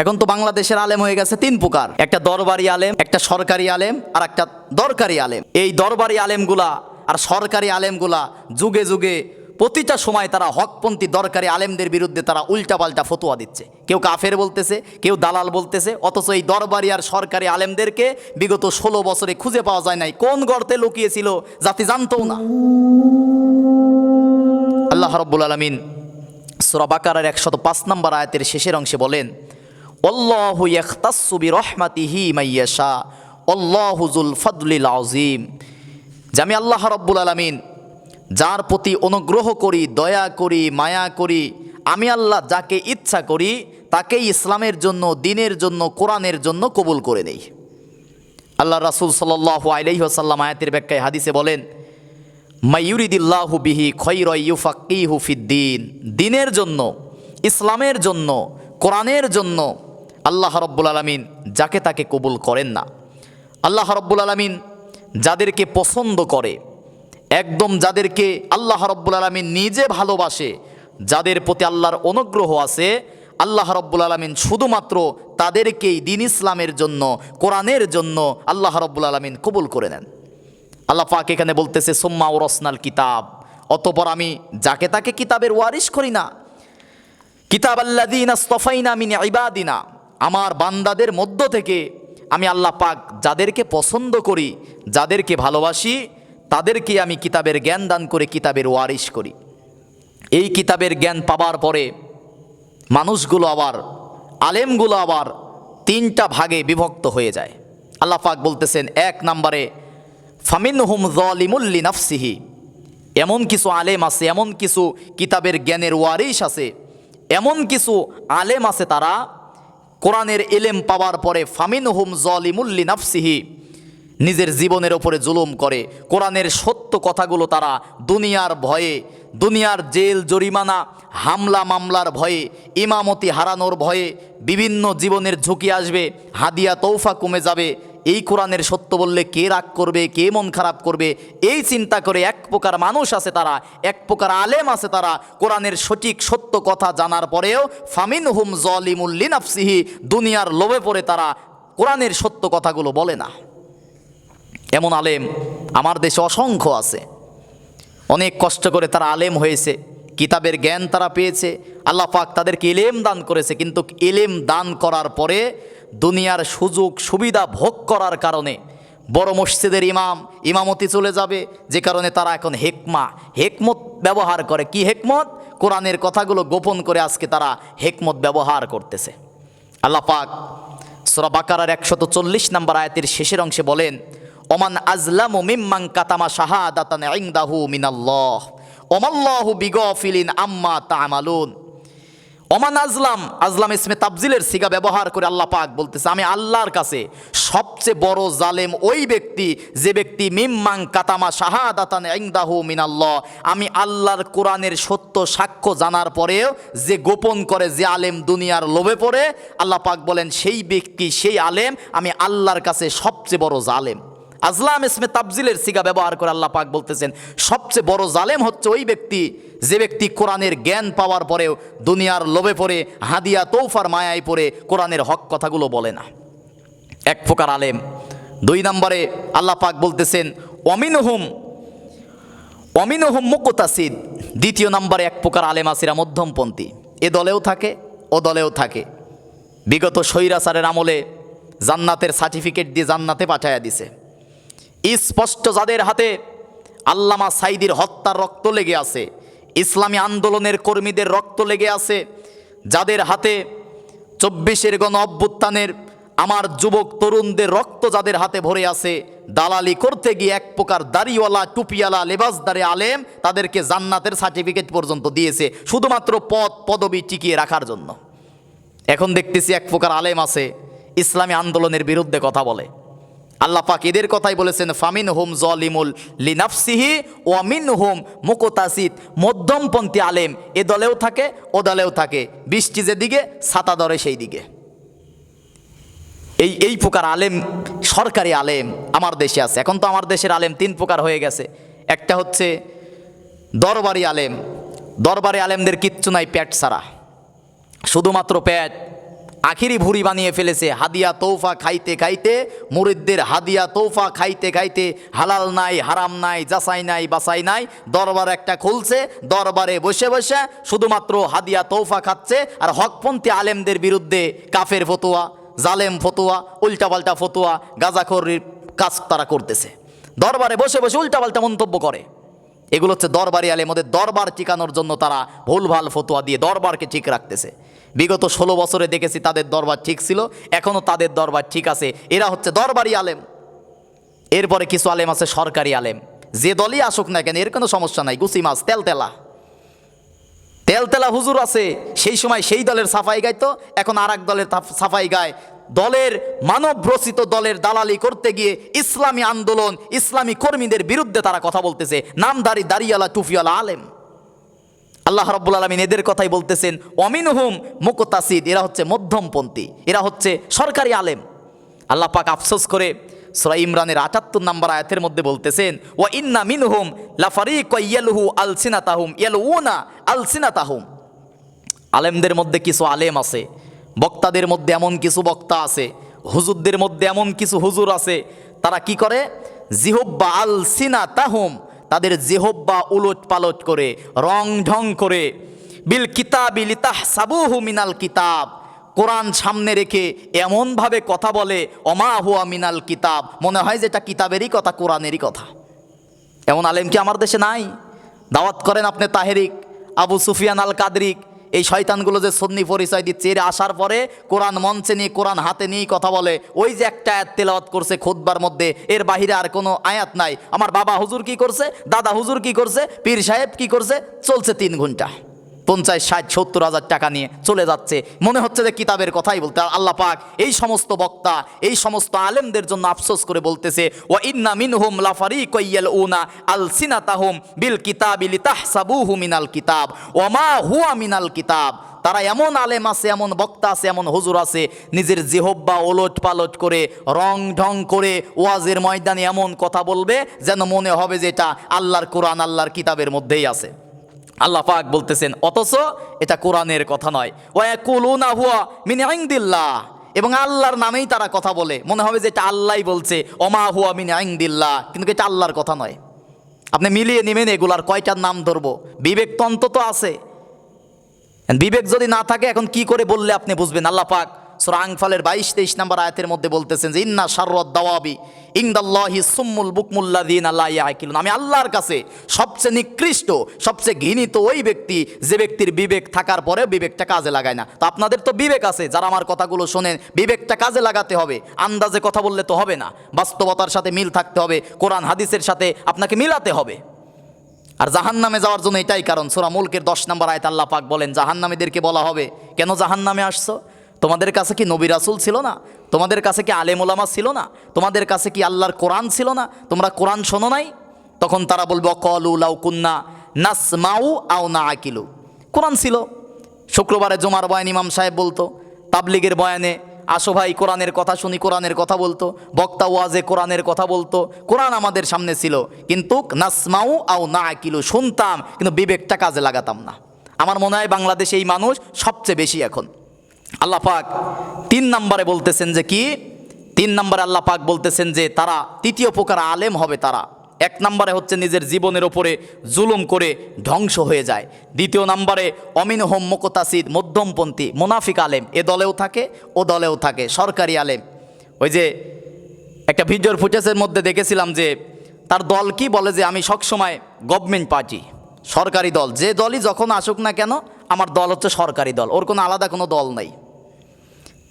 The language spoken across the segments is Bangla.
এখন তো বাংলাদেশের আলেম হয়ে গেছে তিন প্রকার। একটা দরবারি আলেম, একটা সরকারি আলেম, আর একটা দরকারি আলেম। এই দরবারি আলেমগুলা আর সরকারি আলেমগুলা যুগে যুগে প্রতিটা সময় তারা হকপন্থী দরকারি আলেমদের বিরুদ্ধে তারা উল্টাপাল্টা ফতোয়া দিচ্ছে। কেউ কাফের বলতেছে, কেউ দালাল বলতেছে, অথচ এই দরবারি আর সরকারি আলেমদেরকে বিগত ষোলো বছরে খুঁজে পাওয়া যায় নাই। কোন গর্তে লুকিয়েছিল জাতি জানতও না। আল্লাহ রব্বুল আলমিন সুরাবাকারের একশত পাঁচ নম্বর আয়াতের শেষের অংশে বলেন অল্লাহু ইয়াখতাসসু বিরহমাতিহি মাইয়াশা অল্লাহুজুল ফদলিল আযীম। যে আমি আল্লাহ রব্বুল আলামিন, যার প্রতি অনুগ্রহ করি, দয়া করি, মায়া করি, আমি আল্লাহ যাকে ইচ্ছা করি, তাকেই ইসলামের জন্য, দিনের জন্য, কোরআনের জন্য কবুল করে নেই। আল্লাহ রাসূল সাল্লাল্লাহু আলাইহি ওয়াসাল্লাম আয়াতের ব্যাখ্যায় হাদিসে বলেন মাইয়ুরিদিল্লাহু বিহি খৈরইউফাকিহু ফিদ্দিন দিনের জন্য, ইসলামের জন্য, কোরআনের জন্য আল্লাহ রব্বুল আলমিন যাকে তাকে কবুল করেন না। আল্লাহ রব্বুল আলমিন যাদেরকে পছন্দ করে, একদম যাদেরকে আল্লাহ রব্বুল আলমিন নিজে ভালোবাসে, যাদের প্রতি আল্লাহর অনুগ্রহ আছে, আল্লাহ রব্বুল আলমিন শুধুমাত্র তাদেরকেই দিন ইসলামের জন্য, কোরআনের জন্য আল্লাহ রব্বুল আলমিন কবুল করে নেন। আল্লাহ পাক এখানে বলতেছে, সোম্মা ও রসনাল কিতাব। অতপর আমি যাকে তাকে কিতাবের ওয়ারিশ করি না। কিতাব আল্লাদিনা স্তফাইনা মিন ইবাদিনা। আমার বান্দাদের মধ্য থেকে আমি আল্লাহ পাক যাদেরকে পছন্দ করি, যাদেরকে ভালোবাসি, তাদেরকে আমি কিতাবের জ্ঞান দান করে কিতাবের ওয়ারিশ করি। এই কিতাবের জ্ঞান পাবার পরে মানুষগুলো আবার, আলেমগুলো আবার তিনটা ভাগে বিভক্ত হয়ে যায়। আল্লাহ পাক বলতেছেন, এক নম্বরে ফামিন হুম জলিমুল্লি নাফসিহি এমন কিছু আলেম আছে, এমন কিছু কিতাবের জ্ঞানের ওয়ারিশ আছে, এমন কিছু আলেম আছে তারা কোরআনের এলেম পাওয়ার পরে ফামিন হুম জলিমুল্লি নাফসিহি নিজের জীবনের ওপরে জুলুম করে। কোরআনের সত্য কথাগুলো তারা দুনিয়ার ভয়ে, দুনিয়ার জেল, জরিমানা, হামলা, মামলার ভয়ে, ইমামতি হারানোর ভয়ে বিভিন্ন জীবনের ঝুঁকি আসবে, হাদিয়া তৌফা কমে যাবে এই কোরআনের সত্য বললে কে রাগ করবে, কে মন খারাপ করবে, এই চিন্তা করে এক প্রকার মানুষ আছে তারা, এক প্রকার আলেম আছে তারা। কোরআনের সঠিক সত্য কথা জানার পরেও ফামিন হুম জলিমুল্লিন আফসিহি দুনিয়ার লোভে পড়ে তারা কোরআনের সত্য কথাগুলো বলে না। এমন আলেম আমার দেশে অসংখ্য আছে। অনেক কষ্ট করে তারা আলেম হয়েছে, কিতাবের জ্ঞান তারা পেয়েছে, আল্লাহ পাক তাদেরকে এলেম দান করেছে, কিন্তু এলেম দান করার পরে দুনিয়ার সুযোগ, সুবিধা ভোগ করার কারণে বড় মসজিদের ইমাম, ইমামতি চলে যাবে, যে কারণে তারা এখন হেকমা, হেকমত ব্যবহার করে। কি হেকমত? কোরআনের কথাগুলো গোপন করে আজকে তারা হেকমত ব্যবহার করতেছে। আল্লাহ পাক সুরা বাকারার একশত চল্লিশ নম্বর আয়াতের শেষের অংশে বলেন, ওমান আজলামু মিম্মাং কাতামা শাহাদাতান ইনদাহু মিনাল্লাহ, ওমাল্লাহু বিগফিলিন আম্মা তা'মালুন। ওমান আজলাম আজলাম ইসমে তাবজিলের সিগা ব্যবহার করে আল্লাহ পাক বলতেছে, আমি আল্লাহর কাছে সবচেয়ে বড় জালেম ওই ব্যক্তি, যে ব্যক্তি মিম্মাং কাতামা শাহাদাতান ইনদাহু মিনাল্লাহ। আমি আল্লাহর কোরআনের সত্য সাক্ষ্য জানার পরেও যে গোপন করে যে আলেম দুনিয়ার লোভে পড়ে, আল্লাহ পাক বলেন, সেই ব্যক্তি, সেই আলেম, আমি আল্লাহর কাছে সবচেয়ে বড় জালেম। আজলাম ইসমে তাবজিলের সিগা ব্যবহার করে আল্লাহ পাক বলতেছেন, সবচেয়ে বড় জালেম হচ্ছে ওই ব্যক্তি যে ব্যক্তি কোরআনের জ্ঞান পাওয়ার পরেও দুনিয়ার লোভে পড়ে, হাদিয়া তৌফার মায়ায় পড়ে কোরআনের হক কথাগুলো বলে না। এক প্রকার আলেম। দুই নম্বরে আল্লাহ পাক বলতেছেন অমিনহুম অমিনহুম মুকতাসিদ। দ্বিতীয় নম্বরে এক প্রকার আলেম আসিরা মধ্যমপন্থী। এ দলেও থাকে, ও দলেও থাকে। বিগত স্বৈরাচারের আমলে জান্নাতের সার্টিফিকেট দিয়ে জান্নাতে পাঠাইয়া দিছে। স্পষ্ট যাদের হাতে আল্লামা সাইদির হত্যার রক্ত লেগে আছে, ইসলামী আন্দোলনের কর্মীদের রক্ত লেগে আছে, যাদের হাতে চব্বিশের গণ অভ্যুত্থানের আমার যুবক তরুণদের রক্ত যাদের হাতে ভরে আছে, দালালি করতে গিয়ে এক প্রকার দাড়িওয়ালা, টুপিওয়ালা, লেবাসদারে আলেম তাদেরকে জান্নাতের সার্টিফিকেট পর্যন্ত দিয়েছে, শুধুমাত্র পদ পদবি টিকিয়ে রাখার জন্য। এখন দেখতেছি এক প্রকার আলেম আছে, ইসলামী আন্দোলনের বিরুদ্ধে কথা বলে। আল্লাহ পাক এদের কথাই বলেছেন ফামিন হোম জলিমুল লিনাফসিহি ওয়ামিন হোম মুকতাসিদ। মধ্যমপন্থী আলেম এ দলেও থাকে, ও দলেও থাকে। বৃষ্টি যেদিকে, ছাতা ধরে সেই দিকে এই এই প্রকার আলেম সরকারি আলেম আমার দেশে আছে। এখন তো আমার দেশের আলেম তিন প্রকার হয়ে গেছে। একটা হচ্ছে দরবারি আলেম। দরবারি আলেমদের কিচ্ছু নাই প্যাট ছাড়া। শুধুমাত্র প্যাট আখিরি ভুরি বানিয়ে ফেলেছে। হাদিয়া তৌফা খাইতে খাইতে মুরিদদের হাদিয়া তৌফা খাইতে খাইতে হালাল নাই, হারাম নাই, যাচাই নাই বাসাই নাই, দরবার একটা খুলছে, দরবারে বসে বসে শুধুমাত্র হাদিয়া তৌফা খাচ্ছে আর হকপন্থী আলেমদের বিরুদ্ধে কাফের ফতোয়া, জালেম ফতোয়া, উল্টাপাল্টা ফতোয়া, গাজাখরির কাজ তারা করতেছে। দরবারে বসে বসে উল্টাপাল্টা মন্তব্য করে। এগুলো হচ্ছে দরবারি আলেম ওদের দরবার টিকানোর জন্য তারা ভুলভাল ফতোয়া দিয়ে দরবারকে ঠিক রাখতেছে। বিগত ষোলো বছরে দেখেছি তাদের দরবার ঠিক ছিল এখনও তাদের দরবার ঠিক আছে। এরা হচ্ছে দরবারি আলেম। এরপরে কিছু আলেম আছে সরকারি আলেম। যে দলই আসুক না কেন, এর কোনো সমস্যা নাই। গুসি মাছ, তেলতেলা। তেলতেলা হুজুর আছে, সেই সময় সেই দলের সাফাই গাইতো, এখন আর দলের সাফাই গায়। দলের মানবরচিত দলের দালালি করতে গিয়ে ইসলামী আন্দোলন, ইসলামী কর্মীদের বিরুদ্ধে তারা কথা বলতেছে। নামদারি দাঁড়িয়ালা টুফিওয়ালা আলেম। আল্লাহ রব্বুল আলমিন এদের কথাই বলতেছেন অমিন হুম মুকতাসিদ এরা হচ্ছে মধ্যমপন্থী, এরা হচ্ছে সরকারি আলেম। আল্লাহ পাক আফসোস করে সুরা ইমরানের আটাত্তর নম্বর আয়াতের মধ্যে বলতেছেন ও ইন্না মিনহুম লাফারিক ইয়ালহু আলসিনাতাহুম, ইয়ালউনা আলসিনাতাহুম। আলেমদের মধ্যে কিছু আলেম আছে, বক্তাদের মধ্যে এমন কিছু বক্তা আছে, হুজুরদের মধ্যে এমন কিছু হুজুর আছে, তারা কি করে? জিহব্বা আল সিনা তাহুম তাদের জেহব্বা উলট পালট করে, রং ঢং করে, বিল কিতাবি লিতাহ সাবুহু মিনাল কিতাব। কোরআন সামনে রেখে এমনভাবে কথা বলে, অমা হুয়া মিনাল কিতাব। মনে হয় যে এটা কিতাবেরই কথা, কোরআনেরই কথা। এমন আলেম কি আমার দেশে নাই? দাওয়াত করেন আপনি তাহেরিক, আবু সুফিয়ান আল কাদরিক এই শয়তানগুলো যে সন্নি পরিচয় দিচ্ছে এর আসার পরে কোরআন মঞ্চে নিয়ে, কোরআন হাতে নিয়ে কথা বলে, ওই যে একটা আয়াত তেলাওয়াত করছে খোদবার মধ্যে, এর বাহিরে আর কোনো আয়াত নাই। আমার বাবা হুজুর কি করছে? দাদা হুজুর কি করছে? পীর সাহেব কি করছে? চলছে তিন ঘণ্টা। পঞ্চাশ, ষাট, সত্তর হাজার টাকা নিয়ে চলে যাচ্ছে। মনে হচ্ছে যে কিতাবের কথাই বলতে আল্লাহ পাক এই সমস্ত বক্তা, এই সমস্ত আলেমদের জন্য আফসোস করে বলতেছে ও ইন্না মিনহুম লাফারি কইয়াল উনা আল সিনাতাহুম বিল কিতাব কিতাবিলি তাহসাবুহু মিনাল কিতাব। ওমা হুয়া মিনাল কিতাব। তারা এমন আলেম আছে, এমন বক্তা আছে, এমন হুজুর আছে, নিজের জিহব্বা ওলট পালট করে, রং ঢং করে ওয়াজের ময়দানে এমন কথা বলবে যেন মনে হবে যে এটা আল্লাহর কোরআন, আল্লাহর কিতাবের মধ্যেই আছে। আল্লাহ পাক বলতেছেন, অথচ এটা কোরআনের কথা নয়। ওয়াকুলুনা হুয়া মিন ইনদিল্লাহ। এবং আল্লাহর নামেই তারা কথা বলে। মনে হবে যে এটা আল্লাহই বলছে অমা হুয়া মিন ইনদিল্লাহ। কিন্তু এটা আল্লাহর কথা নয়। আপনি মিলিয়ে নেবেন এগুলার কয়টার নাম ধরবো। বিবেক তো আছে। বিবেক যদি না থাকে, এখন কি করে বললে আপনি বুঝবেন? আল্লাহ পাক সুরা আংফালের বাইশ, তেইশ নম্বর আয়াতের মধ্যে বলতেছেন যে, ইন্না শাররদ দাওয়াবি ইংদাল্লাহি সুম্মুল বুকমুল্লাদিন আল্লাহ আমি আল্লাহর কাছে সবচেয়ে নিকৃষ্ট, সবচেয়ে ঘৃণিত ওই ব্যক্তি, যে ব্যক্তির বিবেক থাকার পরে বিবেকটা কাজে লাগায় না। তো আপনাদের তো বিবেক আছে, যারা আমার কথাগুলো শোনেন, বিবেকটা কাজে লাগাতে হবে। আন্দাজে কথা বললে তো হবে না। বাস্তবতার সাথে মিল থাকতে হবে, কোরআন, হাদিসের সাথে আপনাকে মিলাতে হবে। আর জাহান্নামে যাওয়ার জন্য এটাই কারণ, সুরা মুলকের দশ নম্বর আয়ত আল্লাহ পাক বলেন, জাহান্নামীদেরকে বলা হবে। কেন জাহান্নামে আসছো? তোমাদের কাছে কি নবী রাসুল ছিল না? তোমাদের কাছে কি আলেম ওলামা ছিল না? তোমাদের কাছে কি আল্লাহর কোরআন ছিল না? তোমরা কোরআন শোনো নাই? তখন তারা বলবে কলু নাস মাউ আও না আকিলু কোরআন ছিল। শুক্রবারে জমার বয়ান ইমাম সাহেব বলতো, তাবলিগের বয়ানে, আসো ভাই, কোরআনের কথা শুনি, কোরআনের কথা বলতো। বক্তা ওয়াজে কোরআনের কথা বলতো। কোরআন আমাদের সামনে ছিল, কিন্তু নাসমাউ আও না আকিলু শুনতাম, কিন্তু বিবেকটা কাজে লাগাতাম না। আমার মনে হয় বাংলাদেশে এই মানুষ সবচেয়ে বেশি এখন। আল্লাহ পাক তিন নম্বরে বলতেছেন যে কি? তিন নম্বরে আল্লাহ পাক বলতেছেন যে তারা তৃতীয় প্রকার আলেম হবে তারা। এক নম্বরে হচ্ছে নিজের জীবনের ওপরে জুলুম করে ধ্বংস হয়ে যায়। দ্বিতীয় নম্বরে অমিন হোম মোকতাসিদ, মধ্যমপন্থী, মুনাফিক আলেম। এ দলেও থাকে, ও দলেও থাকে, সরকারি আলেম। ওই যে একটা ভিডিওর ফুটেজের মধ্যে দেখেছিলাম যে তার দল কি বলে যে, আমি সবসময় গভর্নমেন্ট পার্টি, সরকারি দল। যে দলই যখন আসুক না কেন, আমার দল হচ্ছে সরকারি দল। ওর কোনো আলাদা কোনো দল নাই।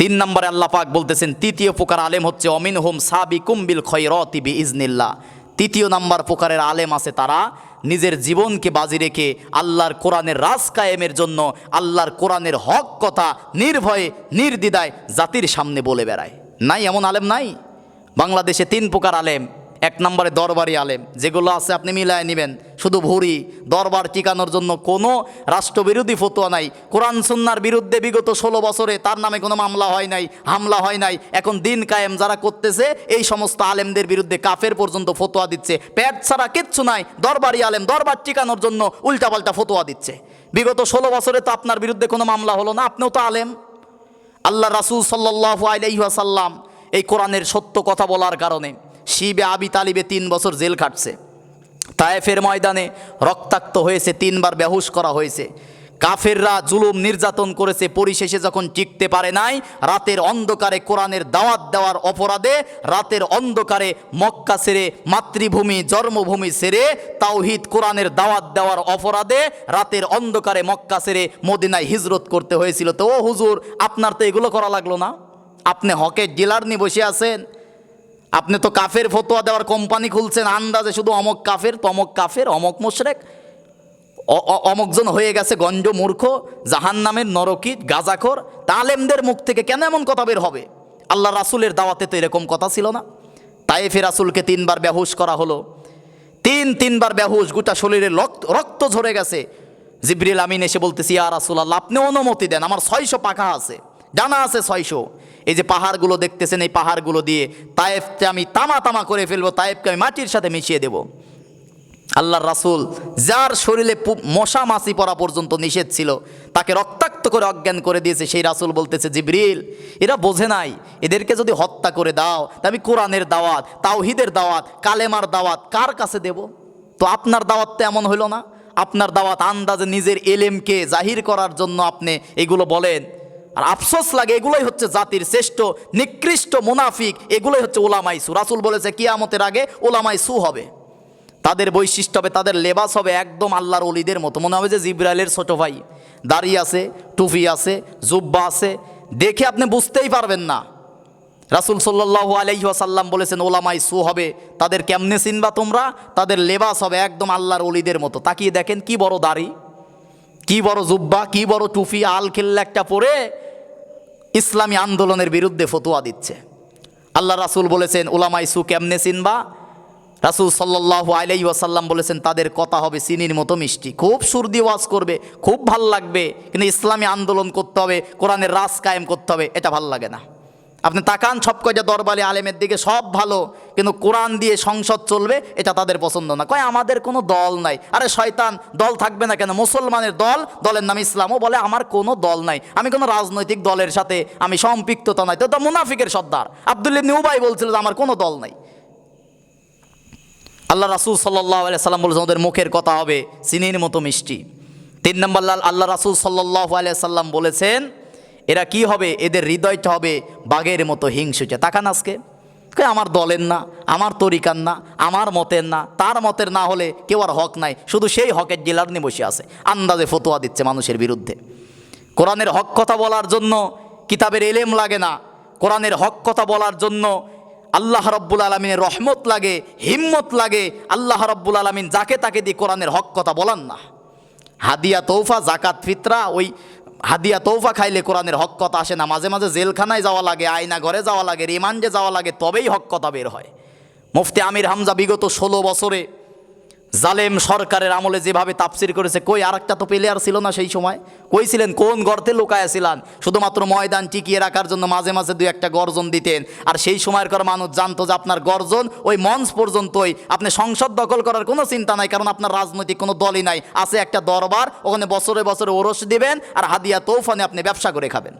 তিন নম্বরে আল্লাহ পাক বলতেছেন, তৃতীয় প্রকার আলেম হচ্ছে অমিন হোম সাবি কুম্বিল খৈরতি বি ইজনিল্লা তৃতীয় নম্বর প্রকারের আলেম আছে তারা নিজের জীবনকে বাজি রেখে আল্লাহর কোরআনের রাজ কায়েমের জন্য আল্লাহর কোরআনের হক কথা নির্ভয়ে নির্দিদায় জাতির সামনে বলে বেড়ায়। নাই, এমন আলেম নাই? বাংলাদেশে তিন প্রকার আলেম। এক নম্বরে দরবারি আলেম, যেগুলো আছে আপনি মিলায় নেবেন। শুধু ভুরি, দরবার টিকানোর জন্য কোনো রাষ্ট্রবিরোধী ফতোয়া নাই। কোরআন সুন্নার বিরুদ্ধে বিগত ষোলো বছরে তার নামে কোনো মামলা হয় নাই, হামলা হয় নাই। এখন দিন কায়েম যারা করতেছে, এই সমস্ত আলেমদের বিরুদ্ধে কাফের পর্যন্ত ফতোয়া দিচ্ছে। প্যাট ছাড়া কিচ্ছু নাই, দরবারি আলেম, দরবার টিকানোর জন্য উল্টাপাল্টা ফতোয়া দিচ্ছে। বিগত ষোলো বছরে তো আপনার বিরুদ্ধে কোনো মামলা হলো না, আপনিও তো আলেম। আল্লাহ রাসুল সাল্লাহ আলাইহাসাল্লাম এই কোরআনের সত্য কথা বলার কারণে শিবে আবি তালিবে তিন বছর জেল খাটছে। তায়েফের ময়দানে রক্তাক্ত হয়েছে, তিনবার বেহুশ করা হয়েছে। কাফেররা জুলুম নির্যাতন করেছে, পরিশেষে যখন টিকতে পারে নাই, রাতের অন্ধকারে কোরআনের দাওয়াত দেওয়ার অপরাধে রাতের অন্ধকারে মক্কা ছেড়ে, মাতৃভূমি, জন্মভূমি ছেড়ে, তাওহিদ, কোরআনের দাওয়াত দেওয়ার অপরাধে রাতের অন্ধকারে মক্কা ছেড়ে মদিনায় হিজরত করতে হয়েছিল। তো ও হুজুর, আপনার তো এগুলো করা লাগল না? আপনি হকের ডিলার নিয়ে বসে আছেন। আপনি তো কাফের ফতোয়া দেওয়ার কোম্পানি খুলছেন, আন্দাজে শুধু অমক কাফের, তমক কাফের, অমক মোশরেক অমকজন হয়ে গেছে গঞ্জ মূর্খ জাহান নামের নরকিট গাজাখর, তালেমদের মুখ থেকে কেন এমন কথা বের হবে? আল্লাহ রাসুলের দাওয়াতে তো এরকম কথা ছিল না। তাইফে রাসুলকে তিনবার বেহুশ করা হলো। তিন, তিনবার বেহুশ, গোটা শরীরে রক্ত রক্ত ঝরে গেছে। জিবরিল আমিন এসে বলতেছি, ইয়া রাসুল আল্লাহ আপনি অনুমতি দেন, আমার ছয়শো পাখা আছে। জানা আছে ছয়শো। এই যে পাহাড়গুলো দেখতেছেন, এই পাহাড়গুলো দিয়ে তায়েফকে আমি তামা তামা করে ফেলব, তায়েফকে আমি মাটির সাথে মিশিয়ে দেবো। আল্লাহর রাসূল যার শরীরে মশা মাছি পড়া পর্যন্ত নিষেধ ছিল, তাকে রক্তাক্ত করে অজ্ঞান করে দিয়েছে, সেই রাসুল বলতেছে, জিবরিল, এরা বোঝে নাই, এদেরকে যদি হত্যা করে দাও, তা আমি কোরআনের দাওয়াত, তাওহিদের দাওয়াত, কালেমার দাওয়াত, কার কাছে দেব? তো আপনার দাওয়াত তো এমন হইল না। আপনার দাওয়াত আন্দাজে নিজের এলেমকে জাহির করার জন্য আপনি এগুলো বলেন। আর আফসোস লাগে, এগুলোই হচ্ছে জাতির শ্রেষ্ঠ, নিকৃষ্ট মুনাফিক, এগুলোই হচ্ছে ওলামাইসু রাসুল বলেছে, কিয়ামতের আগে ওলামাইসু হবে। তাদের বৈশিষ্ট্য হবে, তাদের লেবাস হবে একদম আল্লাহর অলিদের মতো। মনে হবে যে জিব্রাইলের ছোট ভাই। দাড়ি আছে, টুপি আছে, জুব্বা আছে। দেখে আপনি বুঝতেই পারবেন না। রাসুল সাল্লাহ আলাইসাল্লাম বলেছেন, ওলামাই সু হবে, তাদের কেমনে চিনবা তোমরা? তাদের লেবাস হবে একদম আল্লাহর অলিদের মতো। তাকিয়ে দেখেন কি বড় দাড়ি, কি বড় জুব্বা, কি বড় টুপি আল খেল্লা একটা পরে ইসলামী আন্দোলনের বিরুদ্ধে ফতুয়া দিচ্ছে। আল্লাহ রাসুল বলেছেন ওলামাই সু কেমনে সিনবা রাসুল সাল্লাহ আলাই ওয়াসাল্লাম বলেছেন, তাদের কথা হবে চিনির মতো মিষ্টি। খুব সুর ওয়াজ করবে, খুব ভালো লাগবে, কিন্তু ইসলামী আন্দোলন করতে হবে, কোরআনের রাস কায়েম করতে হবে, এটা ভালো লাগে না। আপনি তাকান, সব কয়টা দরবারি আলেমের দিকে সব ভালো, কিন্তু কোরআন দিয়ে সংসদ চলবে, এটা তাদের পছন্দ না। কয়, আমাদের কোনো দল নাই। আরে শয়তান, দল থাকবে না কেন? মুসলমানের দল, দলের নাম ইসলামও বলে, আমার কোনো দল নাই। আমি কোনো রাজনৈতিক দলের সাথে আমি সম্পৃক্ততা নাই। তো তো মুনাফিকের সর্দার। আবদুল্লিব নিউবাই বলছিল যে, আমার কোনো দল নাই। আল্লাহ রাসুল সাল্লাহ সাল্লাম বলেছেন, ওদের মুখের কথা হবে চিনির মতো মিষ্টি। তিন নম্বর লাল- আল্লাহ রাসুল সাল্লাহ আলিয়া সাল্লাম বলেছেন এরা কি হবে? এদের হৃদয়টা হবে বাঘের মতো হিংসুচে। তাকান আজকে। আমার দলের না, আমার তরিকার না, আমার মতের না, তার মতের না হলে কেউ আর হক নাই। শুধু সেই হকের জেলার নিয়ে বসে আছে, আন্দাজে ফতোয়া দিচ্ছে মানুষের বিরুদ্ধে। কোরআনের হক কথা বলার জন্য কিতাবের এলেম লাগে না। কোরআনের হক কথা বলার জন্য আল্লাহ রব্বুল আলমিনের রহমত লাগে, হিম্মত লাগে। আল্লাহ রব্বুল আলমিন যাকে তাকে দিয়ে কোরআনের হক কথা বলান না। হাদিয়া, তৌফা জাকাত ফিতরা, ওই হাদিয়া তৌফা খাইলে কোরআনের হক কথা আসে না। মাঝে মাঝে জেলখানায় যাওয়া লাগে, আয়না ঘরে যাওয়া লাগে, রিমান্ডে যাওয়া লাগে, তবেই হক কথা বের হয়। মুফতি আমির হামজা বিগত ষোলো বছরে জালেম সরকারের আমলে যেভাবে তাফসির করেছে, কই আর একটা তো প্লেয়ার ছিল না সেই সময়? কই ছিলেন? কোন গর্তে লুকায় ছিলেন? শুধুমাত্র ময়দান টিকিয়ে রাখার জন্য মাঝে মাঝে দুই একটা গর্জন দিতেন। আর সেই সময়ের সময়কার মানুষ জানতো যে আপনার গর্জন ওই মঞ্চ পর্যন্তই আপনি সংসদ দখল করার কোনো চিন্তা নাই, কারণ আপনার রাজনৈতিক কোনো দলই নাই। আছে একটা দরবার, ওখানে বছরে বছরে ওরস দিবেন আর হাদিয়া তৌফানে আপনি ব্যবসা করে খাবেন।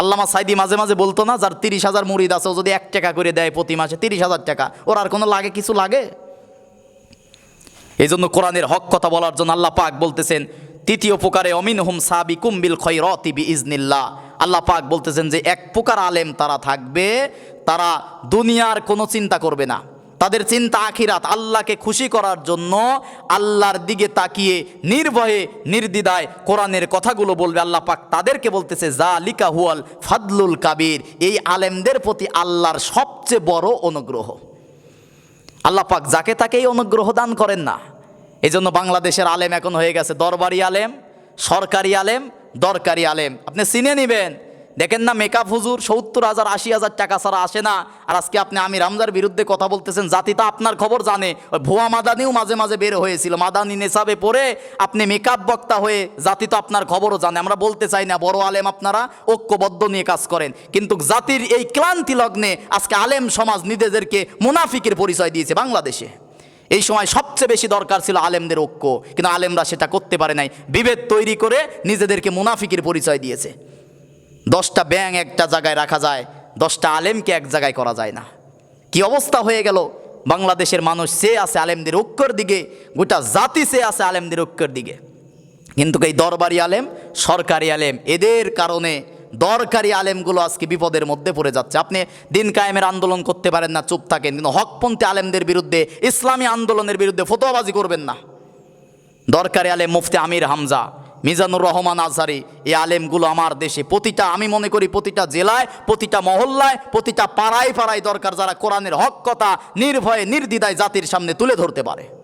আল্লামা সাইদি মাঝে মাঝে বলতো না, যার তিরিশ হাজার মুড়িদ আছে, ও যদি এক টাকা করে দেয় প্রতি মাসে তিরিশ হাজার টাকা, ওর আর কোনো লাগে, কিছু লাগে? এই জন্য কোরআনের হক কথা বলার জন্য আল্লাহ পাক বলতেছেন, তৃতীয় প্রকারে অমিন হুম সাবি কুম্বিল খৈরতি বি ইজনিল্লাহ আল্লাহ পাক বলতেছেন যে, এক প্রকার আলেম তারা থাকবে, তারা দুনিয়ার কোনো চিন্তা করবে না। তাদের চিন্তা আখিরাত আল্লাহকে খুশি করার জন্য আল্লাহর দিকে তাকিয়ে নির্ভয়ে, নির্দ্বিধায় কোরআনের কথাগুলো বলবে। আল্লাহ পাক তাদেরকে বলতেছে জা লিকা হুয়াল ফাদলুল কাবির। এই আলেমদের প্রতি আল্লাহর সবচেয়ে বড় অনুগ্রহ। আল্লাহ পাক যাকে তাকেই অনুগ্রহ দান করেন না। এই জন্য বাংলাদেশের আলেম এখন হয়ে গেছে দরবারি আলেম, সরকারি আলেম, দরকারি আলেম। আপনি চিনে নেবেন দেখেন না মেকআপ হুজুর, সত্তর হাজার, আশি হাজার টাকা ছাড়া আসে না। আর আজকে আপনি আমি রামজার বিরুদ্ধে কথা বলতেছেন, জাতি তো আপনার খবর জানে। ওই ভুয়া মাদানিও মাঝে মাঝে বের হয়েছিল। মাদানি নেশাবে পড়ে আপনি মেকআপ বক্তা হয়ে জাতি তো আপনার খবরও জানে। আমরা বলতে চাই না, বড় আলেম আপনারা ঐক্যবদ্ধ নিয়ে কাজ করেন। কিন্তু জাতির এই ক্লান্তি লগ্নে আজকে আলেম সমাজ নিজেদেরকে মুনাফিকের পরিচয় দিয়েছে বাংলাদেশে। এই সময় সবচেয়ে বেশি দরকার ছিল আলেমদের ঐক্য। কিন্তু আলেমরা সেটা করতে পারে নাই। বিভেদ তৈরি করে নিজেদেরকে মুনাফিকের পরিচয় দিয়েছে। দশটা ব্যাং একটা জায়গায় রাখা যায়, দশটা আলেমকে এক জায়গায় করা যায় না। কি অবস্থা হয়ে গেল? বাংলাদেশের মানুষ সে আছে আলেমদের ঐক্যর দিকে, গোটা জাতি সে আছে আলেমদের ঐক্যর দিকে। কিন্তু এই দরবারি আলেম, সরকারি আলেম, এদের কারণে দরকারি আলেমগুলো আজকে বিপদের মধ্যে পড়ে যাচ্ছে। আপনি দিন কায়েমের আন্দোলন করতে পারেন না, চুপ থাকেন। কিন্তু হকপন্থী আলেমদের বিরুদ্ধে, ইসলামী আন্দোলনের বিরুদ্ধে ফতোয়াবাজি করবেন না। দরকারি আলেম মুফতি আমির হামজা মিজানুর রহমান আজহারি, এই আলেমগুলো আমার দেশে। প্রতিটা, আমি মনে করি প্রতিটা জেলায়, প্রতিটা মহল্লায়, প্রতিটা পাড়ায় পাড়ায় দরকার যারা কোরআনের হক কথা নির্ভয়ে, নির্দ্বিধায় জাতির সামনে তুলে ধরতে পারে।